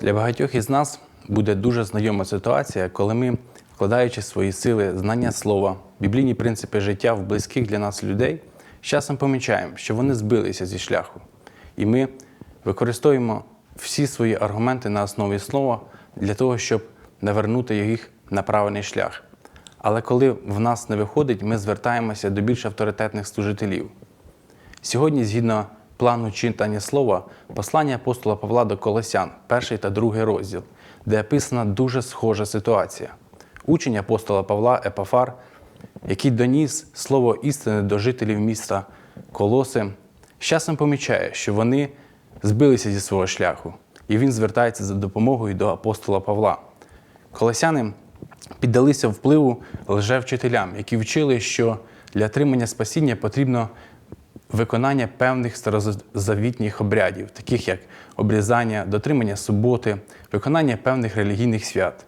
Для багатьох із нас буде дуже знайома ситуація, коли ми, вкладаючи свої сили, знання слова, біблійні принципи життя в близьких для нас людей, з часом помічаємо, що вони збилися зі шляху. І ми використовуємо всі свої аргументи на основі слова для того, щоб навернути їх на правильний шлях. Але коли в нас не виходить, ми звертаємося до більш авторитетних служителів. Сьогодні, згідно плану читання слова, послання апостола Павла до Колосян, перший та другий розділ, де описана дуже схожа ситуація. Учень апостола Павла Епафар, який доніс слово істини до жителів міста Колоси, з часом помічає, що вони збилися зі свого шляху, і він звертається за допомогою до апостола Павла. Колосяни піддалися впливу лжевчителям, які вчили, що для отримання спасіння потрібно виконання певних старозавітніх обрядів, таких як обрізання, дотримання суботи, виконання певних релігійних свят.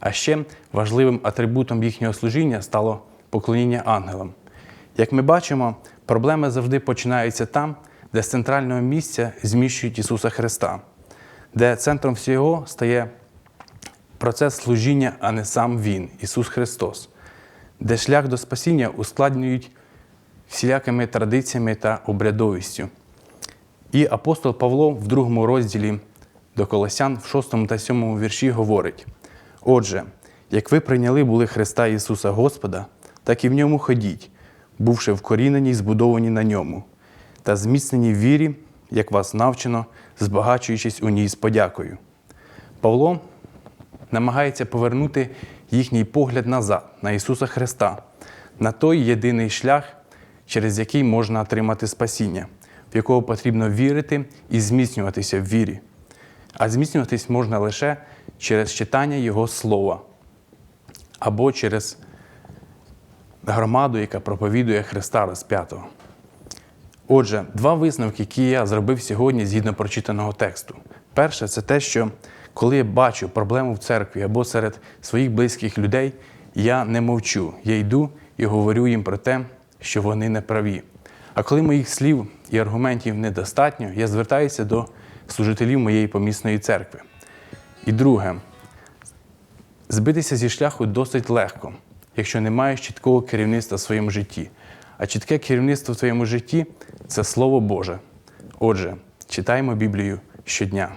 А ще важливим атрибутом їхнього служіння стало поклоніння ангелам. Як ми бачимо, проблеми завжди починаються там, де з центрального місця зміщують Ісуса Христа, де центром всього стає процес служіння, а не сам Він, Ісус Христос, де шлях до спасіння ускладнюють всілякими традиціями та обрядовістю. І апостол Павло в другому розділі до Колосян в 6 та 7 вірші говорить: Отже, як ви прийняли були Христа Ісуса Господа, так і в ньому ходіть, бувши вкорінені й збудовані на ньому, та зміцнені в вірі, як вас навчено, збагачуючись у ній з подякою. Павло намагається повернути їхній погляд назад на Ісуса Христа, на той єдиний шлях, через який можна отримати спасіння, в якого потрібно вірити і зміцнюватися в вірі. А зміцнюватись можна лише через читання Його слова або через громаду, яка проповідує Христа розп'ятого. Отже, два висновки, які я зробив сьогодні згідно прочитаного тексту. Перше, це те, що коли я бачу проблему в церкві або серед своїх близьких людей, я не мовчу. Я йду і говорю їм про те, що вони не праві. А коли моїх слів і аргументів недостатньо, я звертаюся до служителів моєї помісної церкви. І друге, збитися зі шляху досить легко, якщо не маєш чіткого керівництва в своєму житті. А чітке керівництво в твоєму житті це Слово Боже. Отже, читаємо Біблію щодня.